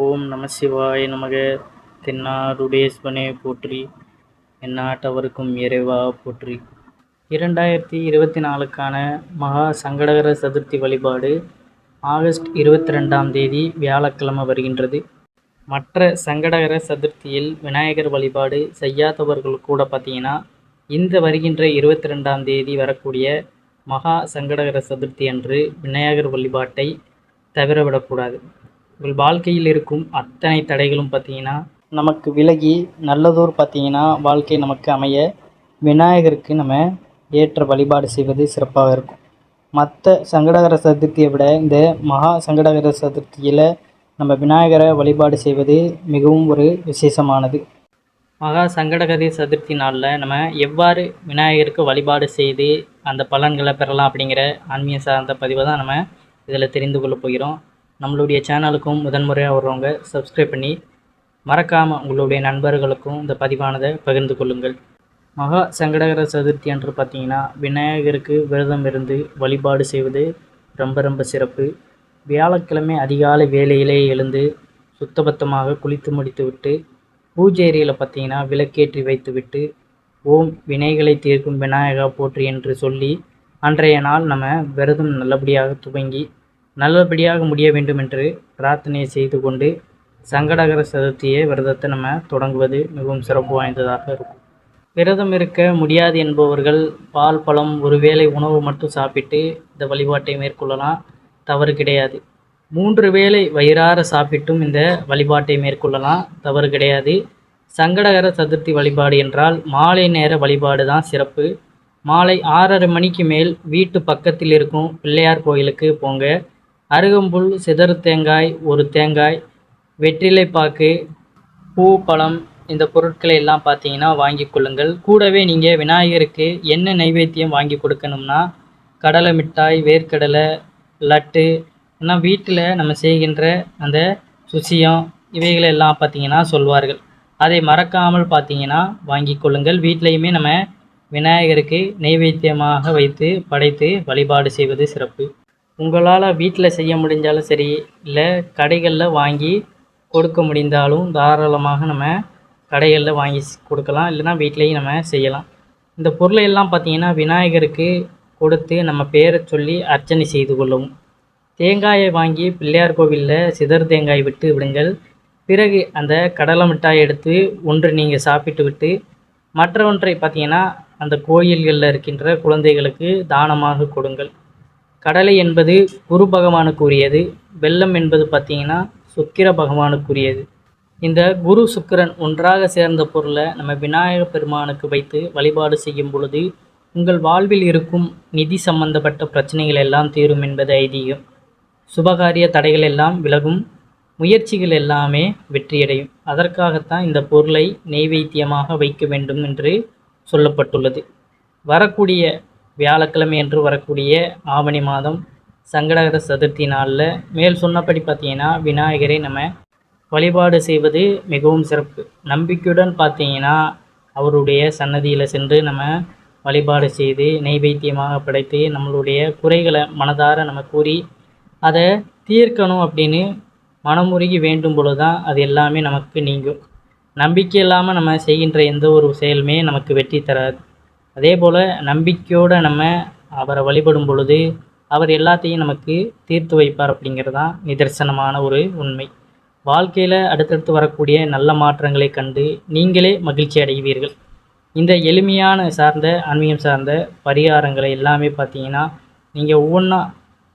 ஓம் நம சிவாய நமக. தென்னாடுடேஸ்வனே போற்றி எந்நாட்டவருக்கும் இறைவா போற்றி. இரண்டாயிரத்தி இருபத்தி நாலுக்கான மகா சங்கடகர சதுர்த்தி வழிபாடு ஆகஸ்ட் இருபத்தி ரெண்டாம் தேதி வியாழக்கிழமை வருகின்றது. மற்ற சங்கடகர சதுர்த்தியில் விநாயகர் வழிபாடு செய்யாதவர்கள் கூட பார்த்தீங்கன்னா இந்த வருகின்ற இருபத்தி ரெண்டாம் தேதி வரக்கூடிய மகா சங்கடகர சதுர்த்தி அன்று விநாயகர் வழிபாட்டை தவிரவிடக்கூடாது உங்கள் வாழ்க்கையில் இருக்கும் அத்தனை தடைகளும் பார்த்தீங்கன்னா நமக்கு விலகி நல்லதோர் பார்த்தீங்கன்னா வாழ்க்கை நமக்கு அமைய விநாயகருக்கு நம்ம ஏற்ற வழிபாடு செய்வது சிறப்பாக இருக்கும். மற்ற சங்கடகர சதுர்த்தியை விட இந்த மகா சங்கடகர சதுர்த்தியில் நம்ம விநாயகரை வழிபாடு செய்வது மிகவும் ஒரு விசேஷமானது. மகா சங்கடகரி சதுர்த்தி நாளில் நம்ம எவ்வாறு விநாயகருக்கு வழிபாடு செய்து அந்த பலன்களை பெறலாம் அப்படிங்கிற ஆன்மீக சார்ந்த பதிவை தான் நம்ம இதில் தெரிந்து கொள்ள போகிறோம். நம்மளுடைய சேனலுக்கும் முதன்முறையாக வர்றவங்க சப்ஸ்கிரைப் பண்ணி மறக்காமல் உங்களுடைய நண்பர்களுக்கும் இந்த பதிவானதை பகிர்ந்து கொள்ளுங்கள். மகா சங்கடகர சதுர்த்தி என்று பார்த்தீங்கன்னா விநாயகருக்கு விரதம் இருந்து வழிபாடு செய்வது ரொம்ப ரொம்ப சிறப்பு. வியாழக்கிழமை அதிகாலை வேலையிலே எழுந்து சுத்தபத்தமாக குளித்து முடித்துவிட்டு பூஜை அறையில் பார்த்தீங்கன்னா விளக்கேற்றி வைத்துவிட்டு ஓம் வினைகளை தீர்க்கும் விநாயகா போற்றி என்று சொல்லி அன்றைய நாள் நம்ம விரதம் நல்லபடியாக துவங்கி நல்லபடியாக முடிய வேண்டும் என்று பிரார்த்தனை செய்து கொண்டு சங்கடகர சதுர்த்தியை விரதத்தை நம்ம தொடங்குவது மிகவும் சிறப்பு வாய்ந்ததாக இருக்கும். விரதம் இருக்க முடியாது என்பவர்கள் பால் பழம் ஒருவேளை உணவு மட்டும் சாப்பிட்டு இந்த வழிபாட்டை மேற்கொள்ளலாம். தவறு கிடையாது. மூன்று வேளை வயிறார சாப்பிட்டும் இந்த வழிபாட்டை மேற்கொள்ளலாம். தவறு கிடையாது. சங்கடகர சதுர்த்தி வழிபாடு என்றால் மாலை நேர வழிபாடு தான் சிறப்பு. மாலை ஆறரை மணிக்கு மேல் வீட்டு பக்கத்தில் இருக்கும் பிள்ளையார் கோயிலுக்கு போங்க. அருகம்புல் சிதறு தேங்காய் ஒரு தேங்காய் வெற்றிலை பாக்கு பூ பழம் இந்த பொருட்களை எல்லாம் பார்த்தீங்கன்னா வாங்கி கொள்ளுங்கள். கூடவே நீங்கள் விநாயகருக்கு என்ன நைவேத்தியம் வாங்கி கொடுக்கணும்னா கடலை மிட்டாய் வேர்க்கடலை லட்டு ஏன்னா வீட்டில் நம்ம செய்கின்ற அந்த சுசியம் இவைகளை எல்லாம் பார்த்தீங்கன்னா சொல்வார்கள். அதை மறக்காமல் பார்த்தீங்கன்னா வாங்கி கொள்ளுங்கள். வீட்லேயுமே நம்ம விநாயகருக்கு நைவேத்தியமாக வைத்து படைத்து வழிபாடு செய்வது சிறப்பு. உங்களால் வீட்டில் செய்ய முடிஞ்சாலும் சரி இல்லை கடைகளில் வாங்கி கொடுக்க முடிந்தாலும் தாராளமாக நம்ம கடைகளில் வாங்கி கொடுக்கலாம். இல்லைனா வீட்லேயும் நம்ம செய்யலாம். இந்த பொருளை எல்லாம் பார்த்தீங்கன்னா விநாயகருக்கு கொடுத்து நம்ம பேரை சொல்லி அர்ச்சனை செய்து கொள்ளவும் தேங்காயை வாங்கி பிள்ளையார் கோவிலில் சிதறு தேங்காய் விட்டு விடுங்கள். பிறகு அந்த கடலை மிட்டாய் எடுத்து ஒன்று நீங்கள் சாப்பிட்டு விட்டு மற்றொன்றை பார்த்தீங்கன்னா அந்த கோயில்களில் இருக்கின்ற குழந்தைகளுக்கு தானமாக கொடுங்கள். கடலை என்பது குரு பகவானுக்குரியது வெள்ளம் என்பது பார்த்தீங்கன்னா சுக்கிர பகவானுக்குரியது. இந்த குரு சுக்கிரன் ஒன்றாக சேர்ந்த பொருளை நம்ம விநாயக பெருமானுக்கு வைத்து வழிபாடு செய்யும் பொழுது உங்கள் வாழ்வில் இருக்கும் நிதி சம்பந்தப்பட்ட பிரச்சனைகள் எல்லாம் தீரும் என்பது ஐதீகம். சுபகாரிய தடைகள் எல்லாம் விலகும் முயற்சிகள் எல்லாமே வெற்றியடையும். அதற்காகத்தான் இந்த பொருளை நெய்வேத்தியமாக வைக்க வேண்டும் என்று சொல்லப்பட்டுள்ளது. வரக்கூடிய வியாழக்கிழமை என்று வரக்கூடிய ஆவணி மாதம் சங்கடகர சதுர்த்தி நாளில் மேல் சொன்னபடி பார்த்தீங்கன்னா விநாயகரை நம்ம வழிபாடு செய்வது மிகவும் சிறப்பு. நம்பிக்கையுடன் பார்த்தீங்கன்னா அவருடைய சன்னதியில் சென்று நம்ம வழிபாடு செய்து நைவேத்தியமாக படைத்து நம்மளுடைய குறைகளை மனதார நம்ம கூறி அதை தீர்க்கணும் அப்படின்னு மனமுருகி வேண்டும் பொழுது தான் அது எல்லாமே நமக்கு நீங்கும். நம்பிக்கை இல்லாமல் நம்ம செய்கின்ற எந்த ஒரு செயலுமே நமக்கு வெற்றி தராது. அதே போல் நம்பிக்கையோடு நம்ம அவரை வழிபடும் பொழுது அவர் எல்லாத்தையும் நமக்கு தீர்த்து வைப்பார் அப்படிங்கிறது தான் நிதர்சனமான ஒரு உண்மை. வாழ்க்கையில் அடுத்தடுத்து வரக்கூடிய நல்ல மாற்றங்களை கண்டு நீங்களே மகிழ்ச்சி அடைவீர்கள். இந்த எளிமையான சார்ந்த ஆன்மீகம் சார்ந்த பரிகாரங்களை எல்லாமே பார்த்தீங்கன்னா நீங்கள் ஒவ்வொன்றா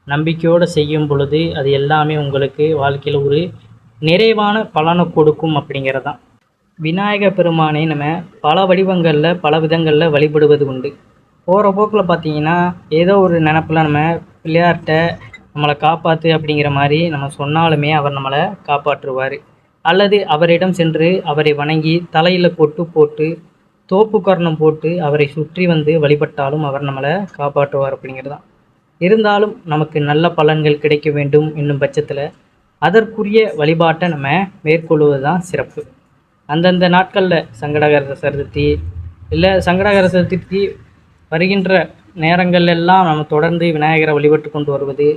நம்பிக்கையோடு செய்யும் பொழுது அது எல்லாமே உங்களுக்கு வாழ்க்கையில் ஒரு நிறைவான பலனை கொடுக்கும் அப்படிங்கிறது தான் விநாயக பெருமானை நம்ம பல வடிவங்களில் பல விதங்களில் வழிபடுவது உண்டு. போகிற போக்கில் பார்த்தீங்கன்னா ஏதோ ஒரு நினப்பில் நம்ம பிள்ளையார்கிட்ட நம்மளை காப்பாற்று அப்படிங்கிற மாதிரி நம்ம சொன்னாலுமே அவர் நம்மளை காப்பாற்றுவார். அல்லது அவரிடம் சென்று அவரை வணங்கி தலையில் பொட்டு போட்டு தோப்பு கர்ணம் போட்டு அவரை சுற்றி வந்து வழிபட்டாலும் அவர் நம்மளை காப்பாற்றுவார் அப்படிங்கிறது தான் இருந்தாலும் நமக்கு நல்ல பலன்கள் கிடைக்க வேண்டும் என்னும் பட்சத்தில் அதற்குரிய வழிபாட்டை நம்ம மேற்கொள்வது தான் சிறப்பு. அந்தந்த நாட்களில் சங்கடகர சதுர்த்தி இல்லை சங்கடகர சதுர்த்தி வருகின்ற நேரங்கள் எல்லாம் நம்ம தொடர்ந்து விநாயகரை வழிபட்டு கொண்டு வருவது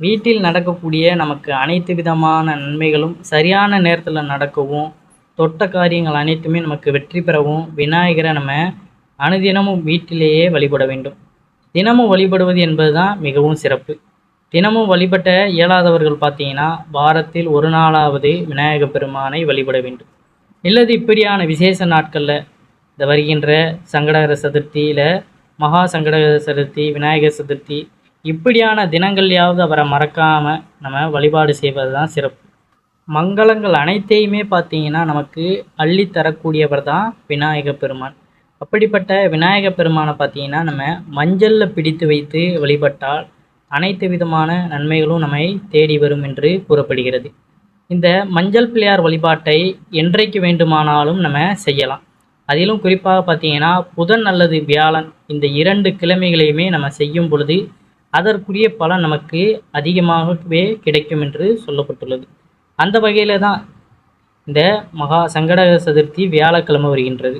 வீட்டில் நடக்கக்கூடிய நமக்கு அனைத்து விதமான நன்மைகளும் சரியான நேரத்தில் நடக்கவும் தொட்ட காரியங்கள் அனைத்துமே நமக்கு வெற்றி பெறவும் விநாயகரை நம்ம அனுதினமும் வீட்டிலேயே வழிபட வேண்டும். தினமும் வழிபடுவது என்பது தான் மிகவும் சிறப்பு. தினமும் வழிபட்ட இயலாதவர்கள் பார்த்தீங்கன்னா வாரத்தில் ஒரு நாளாவது விநாயக பெருமானை வழிபட வேண்டும். இல்லது இப்படியான விசேஷ நாட்களில் இந்த வருகின்ற சங்கடகர சதுர்த்தியில் மகா சங்கடகர சதுர்த்தி விநாயகர் சதுர்த்தி இப்படியான தினங்கள்லையாவது அவரை மறக்காமல் நம்ம வழிபாடு செய்வது தான் சிறப்பு. மங்களங்கள் அனைத்தையுமே பார்த்தீங்கன்னா நமக்கு அள்ளி தரக்கூடியவர் தான் விநாயக பெருமான். அப்படிப்பட்ட விநாயக பெருமானை பார்த்தீங்கன்னா நம்ம மஞ்சளில் பிடித்து வைத்து வழிபட்டால் அனைத்து விதமான நன்மைகளும் நம்மை தேடி வரும் என்று கூறப்படுகிறது. இந்த மஞ்சள் பிள்ளையார் வழிபாட்டை என்றைக்கு வேண்டுமானாலும் நம்ம செய்யலாம். அதிலும் குறிப்பாக பார்த்தீங்கன்னா புதன் அல்லது வியாழன் இந்த இரண்டு கிழமைகளையுமே நம்ம செய்யும் பொழுது அதற்குரிய பலன் நமக்கு அதிகமாகவே கிடைக்கும் என்று சொல்லப்பட்டுள்ளது. அந்த வகையில் தான் இந்த மகா சங்கடக சதுர்த்தி வியாழக்கிழமை வருகின்றது.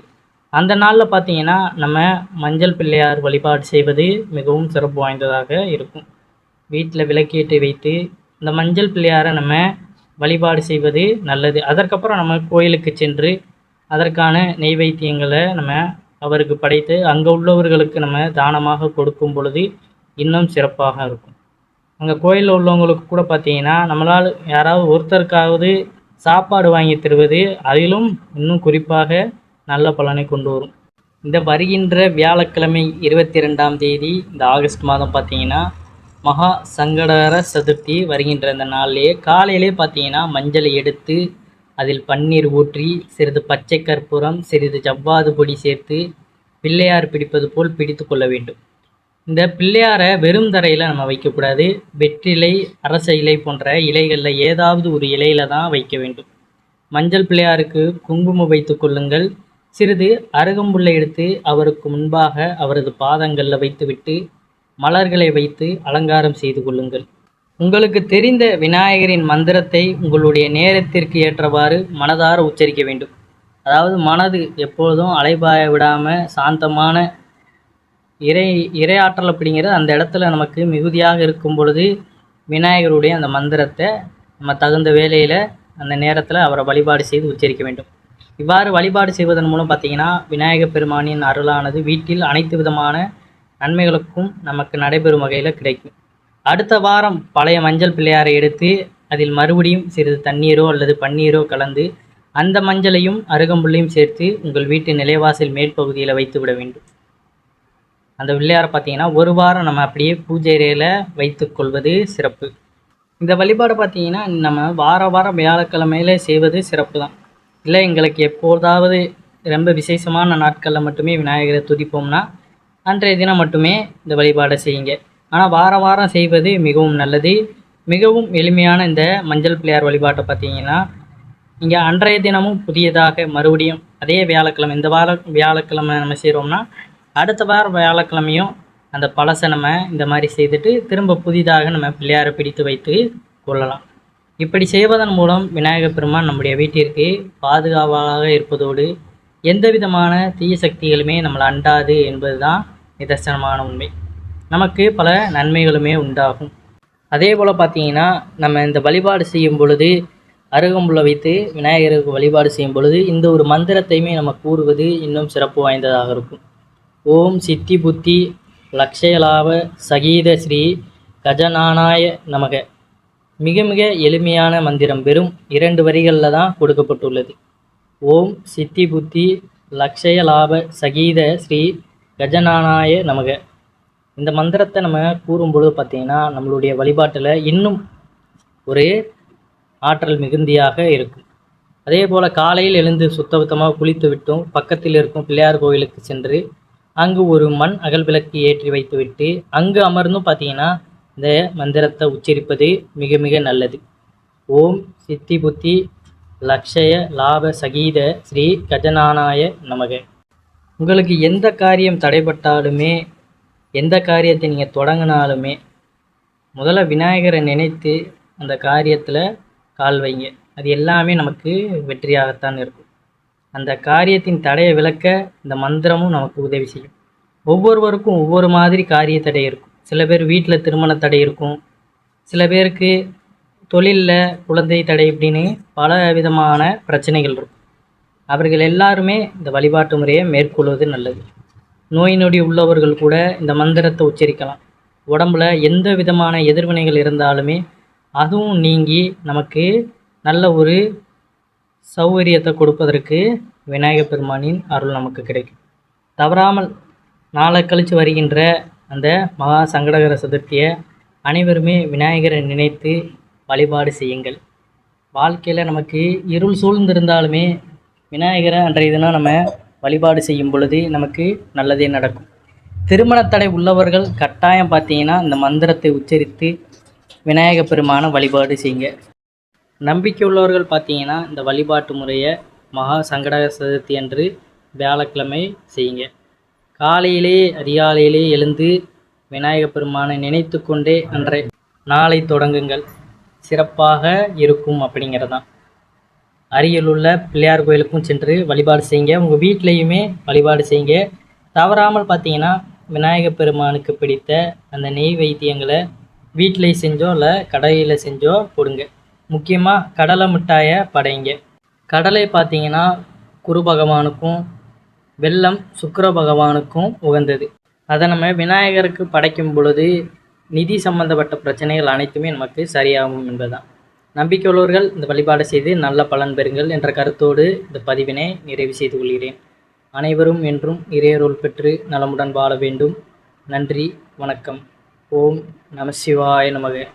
அந்த நாளில் பார்த்தீங்கன்னா நம்ம மஞ்சள் பிள்ளையார் வழிபாடு செய்வது மிகவும் சிறப்பு வாய்ந்ததாக இருக்கும். வீட்டில் விளக்கேற்றி வைத்து இந்த மஞ்சள் பிள்ளையாரை நம்ம வழிபாடு செய்வது நல்லது. அதற்கப்புறம் நம்ம கோயிலுக்கு சென்று அதற்கான நெய்வேத்தியங்களை நம்ம அவருக்கு படைத்து அங்கே உள்ளவர்களுக்கு நம்ம தானமாக கொடுக்கும் பொழுது இன்னும் சிறப்பாக இருக்கும். அங்கே கோயிலில் உள்ளவங்களுக்கு கூட பார்த்தீங்கன்னா நம்மளால் யாராவது ஒருத்தருக்காவது சாப்பாடு வாங்கி தருவது அதிலும் இன்னும் குறிப்பாக நல்ல பலனை கொண்டு வரும். இந்த வருகின்ற வியாழக்கிழமை இருபத்தி ரெண்டாம் தேதி இந்த ஆகஸ்ட் மாதம் பார்த்தீங்கன்னா மகா சங்கடகர சதுர்த்தி வருகின்ற இந்த நாள்லேயே காலையிலே பார்த்தீங்கன்னா மஞ்சளை எடுத்து அதில் பன்னீர் ஊற்றி சிறிது பச்சை கற்பூரம் சிறிது ஜவ்வாது பொடி சேர்த்து பிள்ளையார் பிடிப்பது போல் பிடித்து கொள்ள வேண்டும். இந்த பிள்ளையாரை வெறும் தரையில் நம்ம வைக்கக்கூடாது வெற்றிலை அரச இலை போன்ற இலைகளில் ஏதாவது ஒரு இலையில தான் வைக்க வேண்டும். மஞ்சள் பிள்ளையாருக்கு குங்குமம் வைத்து கொள்ளுங்கள். சிறிது அருகம்புல்லை எடுத்து அவருக்கு முன்பாக அவரது பாதங்களில் வைத்துவிட்டு மலர்களை வைத்து அலங்காரம் செய்து கொள்ளுங்கள். உங்களுக்கு தெரிந்த விநாயகரின் மந்திரத்தை உங்களுடைய நேரத்திற்கு ஏற்றவாறு மனதார உச்சரிக்க வேண்டும். அதாவது மனது எப்பொழுதும் அலைபாய விடாமல் சாந்தமான இறை இறையாற்றல் அப்படிங்கிறது அந்த இடத்துல நமக்கு மிகுதியாக இருக்கும் பொழுது விநாயகருடைய அந்த மந்திரத்தை நம்ம தகுந்த வேலையில் அந்த நேரத்தில் அவரை வழிபாடு செய்து உச்சரிக்க வேண்டும். இவ்வாறு வழிபாடு செய்வதன் மூலம் பார்த்தீங்கன்னா விநாயகப் பெருமானின் அருளானது வீட்டில் அனைத்து விதமான நன்மைகளுக்கும் நமக்கு நடைபெறும் வகையில் கிடைக்கும். அடுத்த வாரம் பழைய மஞ்சள் பிள்ளையாரை எடுத்து அதில் மறுபடியும் சிறிது தண்ணீரோ அல்லது பன்னீரோ கலந்து அந்த மஞ்சளையும் அருகம்புள்ளையும் சேர்த்து உங்கள் வீட்டு நிலைவாசல் மேற்பகுதியில் வைத்து விட வேண்டும். அந்த பிள்ளையாரை பார்த்தீங்கன்னா ஒரு வாரம் நம்ம அப்படியே பூஜை அறையில் வைத்துக்கொள்வது சிறப்பு. இந்த வழிபாடு பார்த்தீங்கன்னா நம்ம வார வாரம் வியாழக்கிழமையில் செய்வது சிறப்பு தான் இல்லை எங்களுக்கு எப்போதாவது ரொம்ப விசேஷமான நாட்களில் மட்டுமே விநாயகரை துதிப்போம்னா அன்றைய தினம் மட்டுமே இந்த வழிபாடை செய்யுங்க. ஆனால் வார வாரம் செய்வது மிகவும் நல்லது. மிகவும் எளிமையான இந்த மஞ்சள் பிள்ளையார் வழிபாட்டை பார்த்தீங்கன்னா இங்கே அன்றைய தினமும் புதியதாக மறுபடியும் அதே வியாழக்கிழமை இந்த வார வியாழக்கிழமை நம்ம செய்கிறோம்னா அடுத்த வாரம் வியாழக்கிழமையும் அந்த பழசை நம்ம இந்த மாதிரி செய்துட்டு திரும்ப புதிதாக நம்ம பிள்ளையாரை பிடித்து வைத்து கொள்ளலாம். இப்படி செய்வதன் மூலம் விநாயகர் பெருமான் நம்முடைய வீட்டிற்கு பாதுகாவலாக இருப்பதோடு எந்த விதமான தீய சக்திகளுமே நம்மளை அண்டாது என்பது தான் நிதர்சனமான உண்மை. நமக்கு பல நன்மைகளுமே உண்டாகும். அதே போல் பார்த்தீங்கன்னா நம்ம இந்த வழிபாடு செய்யும் பொழுது அருகம்புல்லை வைத்து விநாயகருக்கு வழிபாடு செய்யும் பொழுது இந்த ஒரு மந்திரத்தையுமே நம்ம கூறுவது இன்னும் சிறப்பு வாய்ந்ததாக இருக்கும். ஓம் சித்தி புத்தி லக்ஷயலாப சகீத ஸ்ரீ கஜநானாய நமக. மிக மிக எளிமையான மந்திரம். வெறும் இரண்டு வரிகளில் தான் கொடுக்கப்பட்டுள்ளது. ஓம் சித்தி புத்தி லக்ஷய லாப சகீத ஸ்ரீ கஜநானாய நமக. இந்த மந்திரத்தை நம்ம கூறும்பொழுது பார்த்தீங்கன்னா நம்மளுடைய வழிபாட்டில் இன்னும் ஒரு ஆற்றல் மிகுந்தியாக இருக்கும். அதே போல் காலையில் எழுந்து சுத்தபத்தமாக குளித்து விட்டும் பக்கத்தில் இருக்கும் பிள்ளையார் கோவிலுக்கு சென்று அங்கு ஒரு மண் அகல் விளக்கு ஏற்றி வைத்துவிட்டு அங்கு அமர்ந்தும் பார்த்தீங்கன்னா இந்த மந்திரத்தை உச்சரிப்பது மிக மிக நல்லது. ஓம் சித்தி புத்தி லக்ஷய லாப சகீத ஸ்ரீ கஜநானாய நமக. உங்களுக்கு எந்த காரியம் தடைப்பட்டாலுமே எந்த காரியத்தை நீங்கள் தொடங்கினாலுமே முதல்ல விநாயகரை நினைத்து அந்த காரியத்தில் கால் வைங்க. அது எல்லாமே நமக்கு வெற்றியாகத்தான் இருக்கும். அந்த காரியத்தின் தடையை விளக்க இந்த மந்திரமும் நமக்கு உதவி செய்யும். ஒவ்வொருவருக்கும் ஒவ்வொரு மாதிரி காரிய தடை இருக்கும். சில பேர் வீட்டில் திருமண தடை இருக்கும். சில பேருக்கு தொழிலில் குழந்தை தடை இப்படின்னு பல விதமான பிரச்சனைகள் இருக்கும். அவர்கள் எல்லாருமே இந்த வழிபாட்டு முறையை மேற்கொள்வது நல்லது. நோய் நொடி உள்ளவர்கள் கூட இந்த மந்திரத்தை உச்சரிக்கலாம். உடம்புல எந்த விதமான எதிர்வினைகள் இருந்தாலுமே அதுவும் நீங்கி நமக்கு நல்ல ஒரு சௌகரியத்தை கொடுப்பதற்கு விநாயகப் பெருமானின் அருள் நமக்கு கிடைக்கும். தவறாமல் நாளை கழித்து வருகின்ற அந்த மகா சங்கடகர சதுர்த்தியை அனைவருமே விநாயகரை நினைத்து வழிபாடு செய்யுங்கள். வாழ்க்கையில் நமக்கு இருள் சூழ்ந்திருந்தாலுமே விநாயகரை அன்றைய தினம் நம்ம வழிபாடு செய்யும் பொழுது நமக்கு நல்லதே நடக்கும். திருமணத்தடை உள்ளவர்கள் கட்டாயம் பார்த்தீங்கன்னா இந்த மந்திரத்தை உச்சரித்து விநாயக பெருமான வழிபாடு செய்யுங்க. நம்பிக்கை உள்ளவர்கள் பார்த்தீங்கன்னா இந்த வழிபாட்டு முறையை மகா சங்கடக சதுர்த்தி அன்று வியாழக்கிழமை செய்யுங்க. காலையிலே அதிகாலையிலே எழுந்து விநாயக பெருமானை நினைத்து கொண்டே அன்றை நாளை தொடங்குங்கள். சிறப்பாக இருக்கும் அப்படிங்கிறதான் அருகிலுள்ள பிள்ளையார் கோயிலுக்கும் சென்று வழிபாடு செய்யுங்க. உங்கள் வீட்லேயுமே வழிபாடு செய்யுங்க. தவறாமல் பார்த்தீங்கன்னா விநாயகப் பெருமானுக்கு பிடித்த அந்த நெய் வைத்தியங்களை வீட்டில் செஞ்சோ இல்லை கடையில் செஞ்சோ கொடுங்க முக்கியமாக கடலை மிட்டாயை படைங்க. கடலை பார்த்தீங்கன்னா குரு பகவானுக்கும் வெள்ளம் சுக்கர பகவானுக்கும் உகந்தது. அதை நம்ம விநாயகருக்கு படைக்கும் பொழுது நிதி சம்பந்தப்பட்ட பிரச்சனைகள் அனைத்துமே நமக்கு சரியாகும் என்பதுதான். நம்பிக்கை உள்ளவர்கள் இந்த வழிபாடு செய்து நல்ல பலன் பெறுங்கள் என்ற கருத்தோடு இந்த பதிவினை நிறைவு செய்து கொள்கிறேன். அனைவரும் என்றும் இறையருள் பெற்று நலமுடன் வாழ வேண்டும். நன்றி வணக்கம். ஓம் நம சிவாய நமக.